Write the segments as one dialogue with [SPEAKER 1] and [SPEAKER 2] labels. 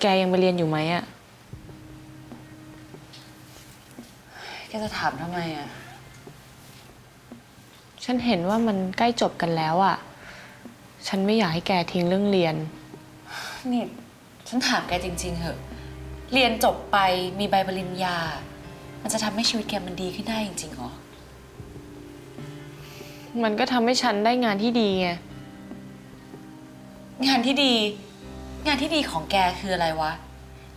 [SPEAKER 1] แกยังไปเรียนอยู่ไหมอะ
[SPEAKER 2] แกจะถามทำไมอะ
[SPEAKER 1] ฉันเห็นว่ามันใกล้จบกันแล้วอะฉันไม่อยากให้แกทิ้งเรื่องเรียน
[SPEAKER 2] นี่ ฉันถามแกจริง ๆ เหอะ เรียนจบไปมีใบปริญญา มันจะทำให้ชีวิตแกมันดีขึ้นได้จริงๆเหรอ
[SPEAKER 1] มันก็ทำให้ฉันได้งานที่ดีไง
[SPEAKER 2] งานที่ดี งานที่ดีของแกคืออะไรวะ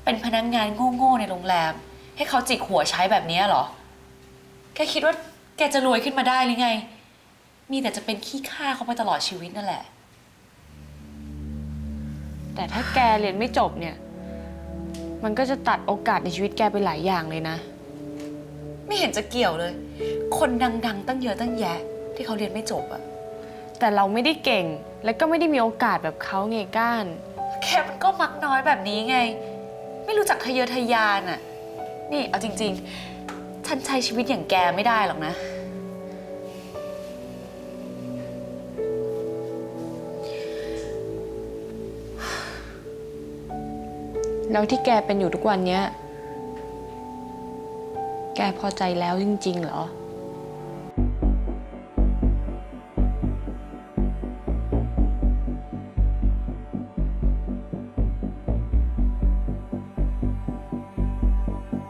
[SPEAKER 2] เป็นพนักงงานโง่ๆในโรงแรม ให้เขาจิกหัวใช้แบบนี้เหรอ แกคิดว่าแกจะรวยขึ้นมาได้หรือไง มีแต่จะเป็นขี้ข้าเขาไปตลอดชีวิตนั่นแหละ
[SPEAKER 1] แต่ถ้าแกเรียนไม่จบเนี่ย มันก็จะตัดโอกาสในชีวิตแกไปหลายอย่างเลยนะ
[SPEAKER 2] ไม่เห็นจะเกี่ยวเลย คนดังๆ ตั้งเยอะตั้งแยะ ที่เขาเรียนไม่จบอะ
[SPEAKER 1] แต่เราไม่ได้เก่งและก็ไม่ได้มีโอกาสแบบเขาไงก้าน
[SPEAKER 2] แค่มันก็มักน้อยแบบนี้ไง ไม่รู้จักทะเยอทะยานอะนี่เอาจริง ๆ ฉันใช้ชีวิตอย่างแกไม่ได้หรอกนะ
[SPEAKER 1] แล้วที่แกเป็นอยู่ทุกวันเนี้ย แกพอใจแล้วจริง ๆ เหรอ